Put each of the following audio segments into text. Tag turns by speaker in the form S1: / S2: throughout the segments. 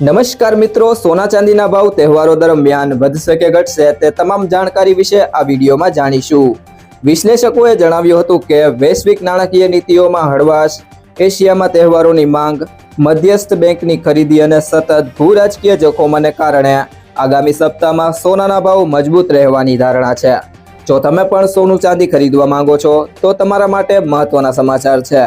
S1: નમસ્કાર મિત્રો, સોના ચાંદીના ભાવ તહેવારો દરમિયાન વધશે કે ઘટશે તે તમામ જાણકારી વિશે આ વિડીયોમાં જાણીશું. વિશ્લેષકોએ જણાવ્યું હતું કે વૈશ્વિક નાણાકીય નીતિઓમાં હળવાશ એશિયામાં તહેવારોની માંગ, મધ્યસ્થ બેંકની ખરીદી અને સતત ભૂ રાજકીય જોખમોને કારણે આગામી સપ્તાહમાં સોનાના ભાવ મજબૂત રહેવાની ધારણા છે. જો તમે પણ સોનું ચાંદી ખરીદવા માંગો છો, તો તમારા માટે મહત્વના સમાચાર છે.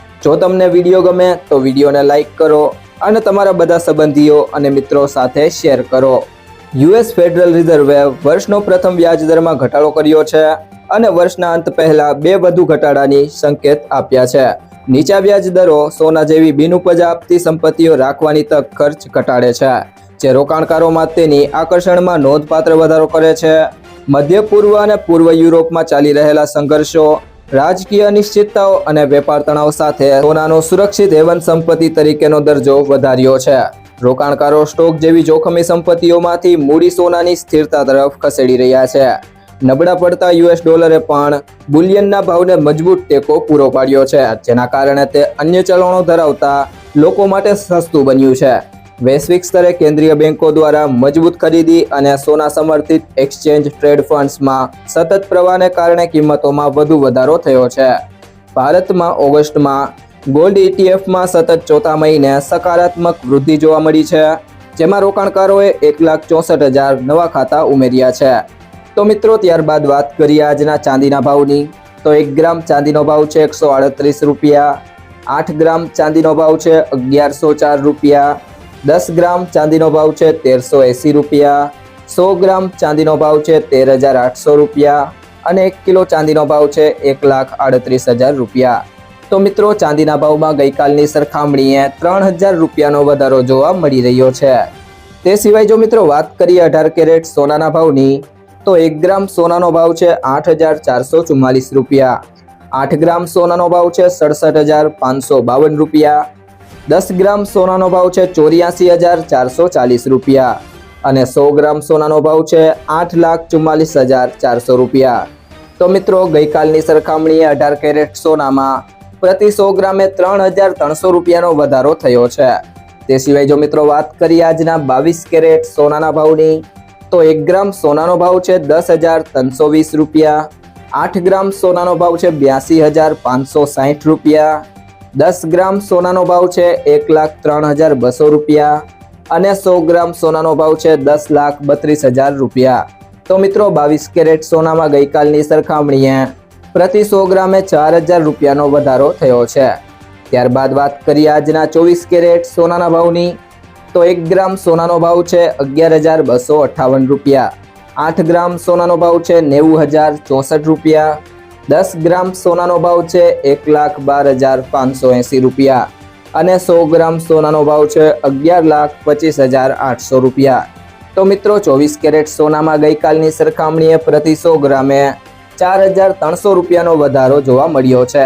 S1: જો તમને વીડિયો ગમે તો વિડીયોને લાઇક કરો અને તમારા બધા સંબંધીઓ અને મિત્રો સાથે શેર કરો. યુએસ ફેડરલ રિઝર્વે વર્ષનો પ્રથમ વ્યાજ દરમાં ઘટાડો કર્યો છે અને વર્ષના અંત પહેલા બે વધુ ઘટાડાની સંકેત આપ્યા છે. નીચા વ્યાજ દરો સોના જેવી બિનઉપજ આપતી સંપત્તિઓ રાખવાની તક ખર્ચ ઘટાડે છે, જે રોકાણકારોમાં તેની આકર્ષણમાં નોંધપાત્ર વધારો કરે છે. મધ્ય પૂર્વ અને પૂર્વ યુરોપમાં ચાલી રહેલા સંઘર્ષો રાજકીય અનિશ્ચિતતાઓ અને વેપાર તણાવ સાથે સોનાનો સુરક્ષિત હેવન સંપત્તિ તરીકેનો દરજ્જો વધાર્યો છે. રોકાણકારો સ્ટોક જેવી જોખમી સંપત્તિઓમાંથી મૂડી સોનાની સ્થિરતા તરફ ખસેડી રહ્યા છે. નબળા પડતા યુએસ ડોલરે પણ બુલિયનના ભાવને મજબૂત ટેકો પૂરો પાડ્યો છે, જેના કારણે તે અન્ય ચલણો ધરાવતા લોકો માટે સસ્તું બન્યું છે. વૈશ્વિક સ્તરે કેન્દ્રીય બેન્કો દ્વારા મજબૂત ખરીદી અને સોના સમર્થિત એક્સચેન્જ ટ્રેડ ફંડ્સમાં સતત પ્રવાહને કારણે કિંમતોમાં વધુ વધારો થયો છે. ભારતમાં ઓગસ્ટમાં ગોલ્ડ ઇટીએફમાં સતત ચોથા મહિને સકારાત્મક વૃદ્ધિ જોવા મળી છે, જેમાં રોકાણકારોએ એક લાખ ચોસઠ હજાર નવા ખાતા ઉમેર્યા છે. તો મિત્રો, ત્યારબાદ વાત કરીએ આજના ચાંદીના ભાવની. તો એક ગ્રામ ચાંદીનો ભાવ છે એકસો રૂપિયા, આઠ ગ્રામ ચાંદીનો ભાવ છે અગિયારસો ચાર રૂપિયા દસ ગ્રામ ચાંદીનો ભાવ છે તેરસો એંસી રૂપિયા, સો ગ્રામ ચાંદીનો ભાવ છે તેર હજાર આઠસો રૂપિયા અને એક કિલો ચાંદીનો ભાવ છે એક લાખ આડત્રીસ હજાર રૂપિયા. તો મિત્રો, ચાંદીના ભાવમાં ગઈકાલની સરખામણીએ ત્રણ હજાર રૂપિયાનો વધારો જોવા મળી રહ્યો છે. તે સિવાય જો મિત્રો વાત કરીએ અઢાર કેરેટ સોનાના ભાવની, તો એક ગ્રામ સોનાનો ભાવ છે આઠ હજાર ચારસો ચુમ્માલીસ રૂપિયા. આઠ ગ્રામ સોનાનો ભાવ છે સડસઠ હજાર પાંચસો બાવન રૂપિયા. દસ ગ્રામ સોનાનો ભાવ છે ચોર્યાસી હજાર ચારસો ચાલીસ રૂપિયા અને સો ગ્રામ સોનાનો ભાવ છે આઠ લાખ ચુમ્માલીસ હજાર ચારસો રૂપિયા. તો મિત્રો, ગઈકાલની સરખામણીએ અઢાર કેરેટ સોનામાં પ્રતિ સો ગ્રામે ત્રણ હજાર ત્રણસો રૂપિયાનો વધારો થયો છે. તે સિવાય જો મિત્રો વાત કરીએ આજના બાવીસ કેરેટ સોનાના ભાવની, તો એક ગ્રામ સોનાનો ભાવ છે દસ હજાર ત્રણસો વીસ રૂપિયા, આઠ ગ્રામ સોનાનો ભાવ છે બ્યાસી હજાર પાંચસો સાહીઠ રૂપિયા દસ ગ્રામ સોનાનો ભાવ છે એક લાખ ત્રણ હજાર બસો રૂપિયા અને સો ગ્રામ સોનાનો ભાવ છે દસ લાખ બત્રીસ હજાર રૂપિયા. તો મિત્રો, બાવીસ કેરેટ સોનામાં ગઈકાલની સરખામણીએ પ્રતિ સો ગ્રામે ચાર હજાર રૂપિયાનો વધારો થયો છે. ત્યારબાદ વાત કરીએ આજના ચોવીસ કેરેટ સોનાના ભાવની. તો એક ગ્રામ સોનાનો ભાવ છે અગિયાર હજાર બસો અઠ્ઠાવન રૂપિયા. આઠ ગ્રામ સોનાનો ભાવ છે નેવું હજાર ચોસઠ રૂપિયા. દસ ગ્રામ સોનાનો ભાવ છે, એક લાખ બાર હજાર પાંચસો એંસી રૂપિયા. અને સો ગ્રામ સોનાનો ભાવ છે, અગિયાર લાખ પચીસ હજાર આઠસો રૂપિયા. તો મિત્રો, ચોવીસ કેરેટ સોનામાં ગઈકાલની સરખામણીએ પ્રતિ સો ગ્રામે ચાર હજાર ત્રણસો રૂપિયાનો વધારો જોવા મળ્યો છે.